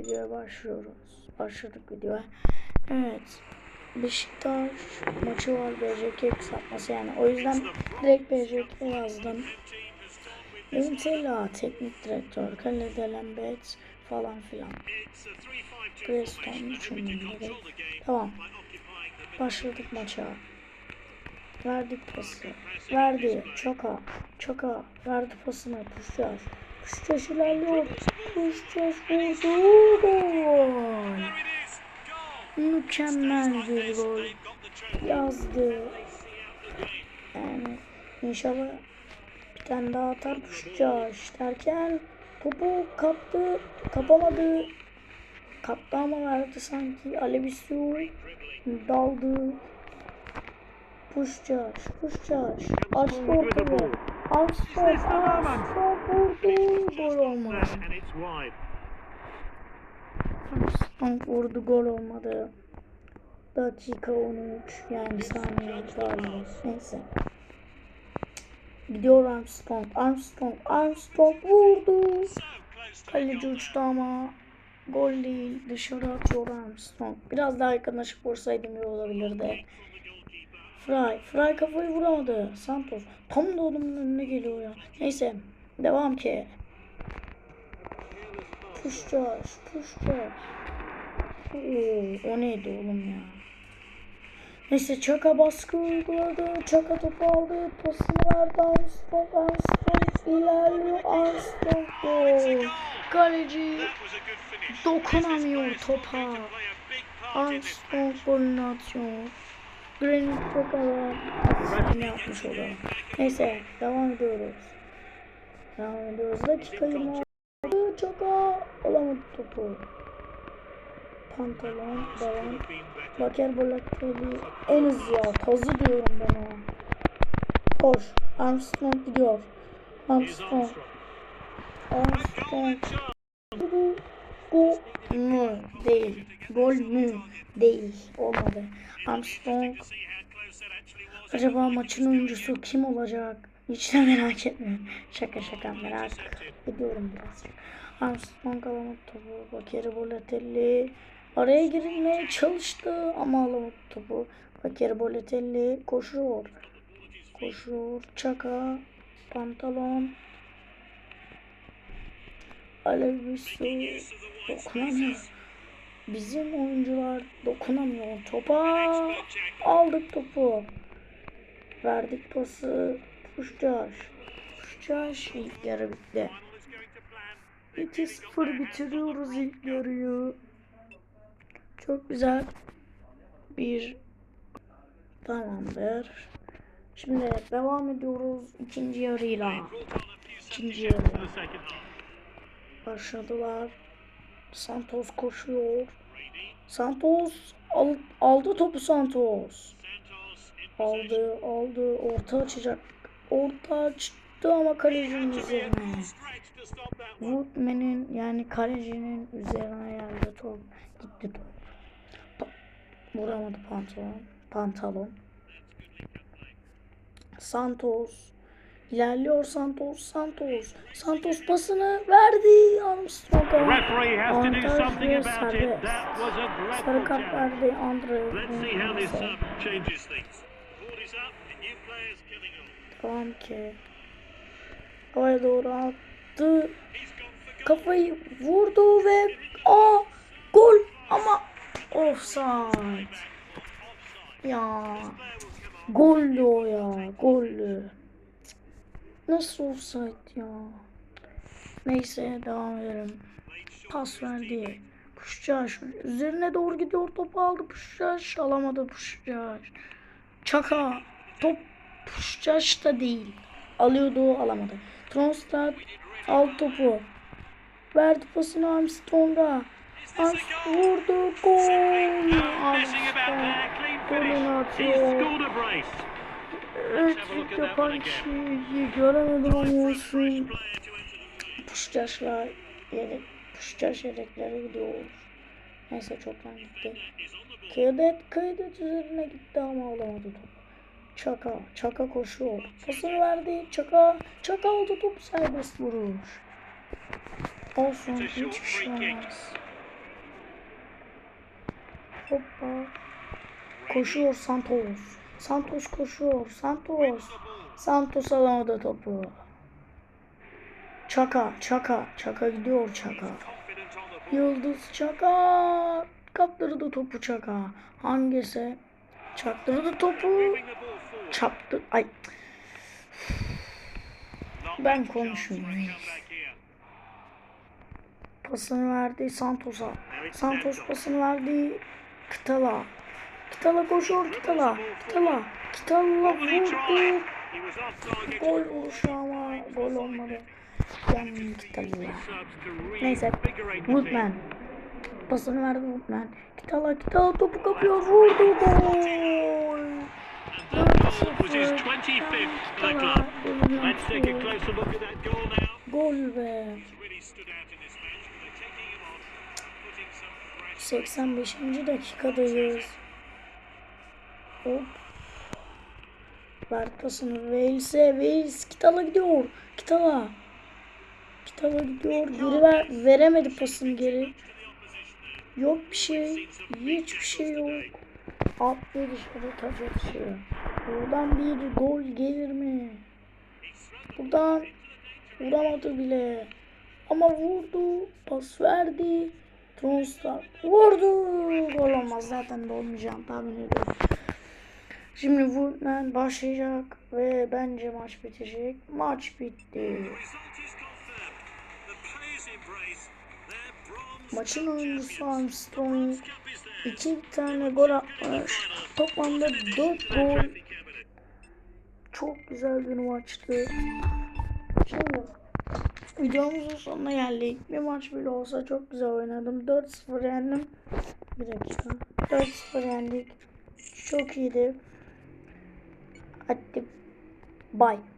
videoya başlıyoruz. Başladık videoya. Evet. Beşiktaş maçı var BJK kısaltması yani. O yüzden direkt BJK yazdım. Montella teknik direktör, kalede Lambert falan filan. Preston düşündüm Tamam. Başladık maça. Verdik pası. Verdi. Çoka. Çoka. Verdi pasını. Puşacağız. İlerliyor. Puşacağız vurdu. Gol. Mükemmel bir gol. Yazdı. Yani inşallah bir tane daha atar Puşacağız derken topu kaptı. Kapamadı. Kaptı ama verdi sanki. Alevisu daldı. Puşacağız, puşacağız. Açtı ortayı. Açtı, açtı, vurdu. Gol olmadı. Stonk vurdu, gol olmadı. Dakika 13, yani saniye saniye. Neyse. Gidiyor Armstrong, Armstrong, Armstrong vurdu. Kaleci uçtu ama gol değil. Dışarı atıyor Armstrong. Biraz daha yakınlaşıp vursaydım iyi olabilirdi. Fry. Fry kafayı vuramadı. Santos. Tam da adamın önüne geliyor ya. Neyse. Devam ki. Puşacağız. Puşacağız. Oo, o neydi oğlum ya? Neyse Çaka baskı uyguladı. Çaka topu aldı. Pasını verdi. Armstrong. Armstrong ilerliyor. Armstrong. Kaleci dokunamıyor topa. Armstrong golünü atıyor. Granit Xhaka asistini yapmış oluyor. Neyse devam ediyoruz. Devam ediyoruz. Dakika 26. Xhaka alamadı topu. Pantolon devam. Baker Bolakeli en hızlı ya. Tazı diyorum ben ona. Koş. Armstrong gidiyor. Armstrong. Armstrong. Gol mü? Değil. Gol mü? Değil. Olmadı. Armstrong. Acaba maçın oyuncusu kim olacak? Hiç de merak etmiyorum. Şaka şaka merak ediyorum birazcık. Armstrong alamadı topu. Bakeri Bolatelli. Araya girmeye çalıştı ama alamadı topu. Bakeri Bolatelli koşuyor. Koşuyor. Çaka. Pantolon. Alevisu dokunamıyor. Bizim oyuncular dokunamıyor. Topa aldık topu. Verdik pası. Puşcaş. Puşcaş ilk yarı bitti. 2-0 bitiriyoruz ilk yarıyı. Çok güzel bir tamamdır. Şimdi devam ediyoruz ikinci yarıyla. İkinci yarı. Başladılar. Santos koşuyor. Santos al, aldı topu Santos. Aldı aldı orta açacak. Orta açtı ama kalecinin üzerine. Woodman'in yani kalecinin üzerine geldi top. Gitti top. top. Vuramadı pantolon. Pantalon. Santos. İlerliyor Santos. Santos. Santos pasını verdi Armstrong'a. İt. serbest. A Sarı kart verdi Andre. Let's see how this Neyse. changes things. Board is up and new players coming on. Tamam ki. Havaya doğru attı. Kafayı vurdu ve aa gol ama offside. Ya goldü o ya goldü. Nasıl offside ya? Neyse devam edelim. Pas verdi. Puşcaş üzerine doğru gidiyor topu aldı Puşcaş alamadı Puşcaş. Çaka top Puşcaş da değil. Alıyordu alamadı. Tronstad al topu. Verdi pasını Armstrong'a. Armstrong vurdu gol. Armstrong. He atıyor. Evet yapan kişiyi göremedim ama olsun. Puşcaşlar yedek, puşcaş yedeklere gidiyor. Neyse çoktan gitti. Kıyıdet, kıyıdet üzerine gitti ama alamadı top. Çaka, Çaka koşuyor. Pasını verdi. Çaka, Çaka aldı top serbest vuruş. Olsun hiçbir şey olmaz. Hoppa. Koşuyor Santos. Santos koşuyor. Santos. Santos alamadı topu. Çaka, Çaka, Çaka gidiyor Çaka. Yıldız Çaka. Kaptırdı topu Çaka. Hangisi? Çaktırdı topu. Çaptı. Ay. Ben konuşmuyorum. Pasını verdi Santos'a. Santos pasını verdi Kıtala. Kıtala koşuyor. Kıtala Will he vurdu. Gol vuruşu ama gol olmadı. Yani to Neyse. Woodman. Pasını verdi Woodman. Kıtala Kıtala topu kapıyor. Vurdu gol. And that goal was his 25th for the club. Let's take a Gol be. He's really stood out in this match. They're taking him on, putting some fresh 85. dakikadayız. Hop. Ver pasını Wales'e. Wales Kitala gidiyor. Kitala. Kitala gidiyor. Geri ver. Veremedi pasını geri. Yok bir şey. Hiçbir şey yok. Atlı dışarı taç atıyor. Buradan bir gol gelir mi? Buradan vuramadı bile. Ama vurdu. Pas verdi. Tronstar vurdu. Gol olmaz. Zaten de olmayacağını tahmin ediyorum. Şimdi Woodman başlayacak ve bence maç bitecek. Maç bitti. Maçın oyuncusu Armstrong iki tane gol atmış. Toplamda 4 gol. Çok güzel bir maçtı. Şimdi videomuzun sonuna geldik. Bir maç bile olsa çok güzel oynadım. 4-0 yendim. Bir dakika. 4-0 yendik. Çok iyiydi. Hadi Bye.